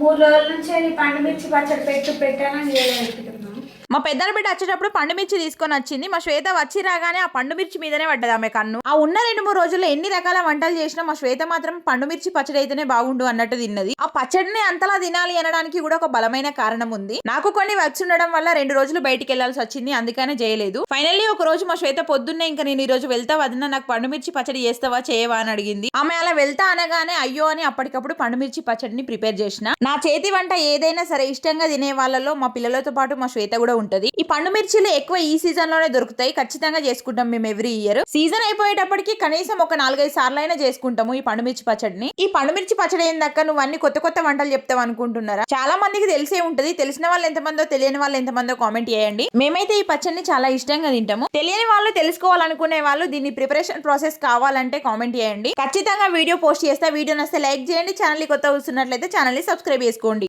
మూడు రోజుల నుంచి ఈ పండు మిర్చి పచ్చడి పెట్టు పెట్టానని పెట్టుకున్నాం మా పెద్దల బిడ్డ వచ్చేటప్పుడు పండు మిర్చి తీసుకొని వచ్చింది. మా శ్వేత వచ్చి రాగానే ఆ పండు మిర్చి మీదనే పడ్డది ఆమె కన్ను. ఆ ఉన్న రెండు మూడు రోజుల్లో ఎన్ని రకాల వంటలు చేసినా మా శ్వేత మాత్రం పండు మిర్చి పచ్చడి అయితేనే బాగుండు అన్నట్టు తిన్నది. ఆ పచ్చడిని అంతలా తినాలి అనడానికి కూడా ఒక బలమైన కారణం ఉంది. నాకు కొన్ని వర్క్స్ ఉండడం వల్ల రెండు రోజులు బయటికి వెళ్ళాల్సి వచ్చింది. అందుకనే చేయలేదు. ఫైనల్లీ ఒక రోజు మా శ్వేత పొద్దున్నే ఇంకా నేను ఈ రోజు వెళ్తా వదిన నాకు పండు మిర్చి పచ్చడి చేస్తావా చేయవా అని అడిగింది. ఆమె అలా వెళ్తా అనగానే అయ్యో అని అప్పటికప్పుడు పండు మిర్చి పచ్చడిని ప్రిపేర్ చేసిన. నా చేతి వంట ఏదైనా సరే ఇష్టంగా తినే వాళ్ళలో మా పిల్లలతో పాటు మా శ్వేత కూడా ఉంటది. ఈ పండు మిర్చిలు ఎక్కువ ఈ సీజన్లోనే దొరుకుతాయి. ఖచ్చితంగా చేసుకుంటాం మేము ఎవ్రీ ఇయర్. సీజన్ అయిపోయేటప్పటికి కనీసం ఒక నాలుగైదు సార్లు అయినా చేసుకుంటాము ఈ పండు మిర్చి పచ్చడిని. ఈ పండు మిర్చి పచ్చడి ఏందక్క నువ్వు అన్ని కొత్త కొత్త వంటలు చెప్తావు అనుకుంటున్నారా? చాలా మందికి తెలిసే ఉంటది. తెలిసిన వాళ్ళు ఎంతమందో తెలియని వాళ్ళు ఎంతమందో కామెంట్ చేయండి. మేమైతే ఈ పచ్చడిని చాలా ఇష్టంగా తింటాము. తెలియని వాళ్ళు తెలుసుకోవాలనుకునే వాళ్ళు దీని ప్రిపరేషన్ ప్రాసెస్ కావాలంటే కామెంట్ చేయండి. ఖచ్చితంగా వీడియో పోస్ట్ చేస్తా. వీడియో నస్తే లైక్ చేయండి. ఛానల్ కొత్త వస్తున్నట్లయితే ఛానల్ని సబ్స్క్రైబ్ చేసుకోండి.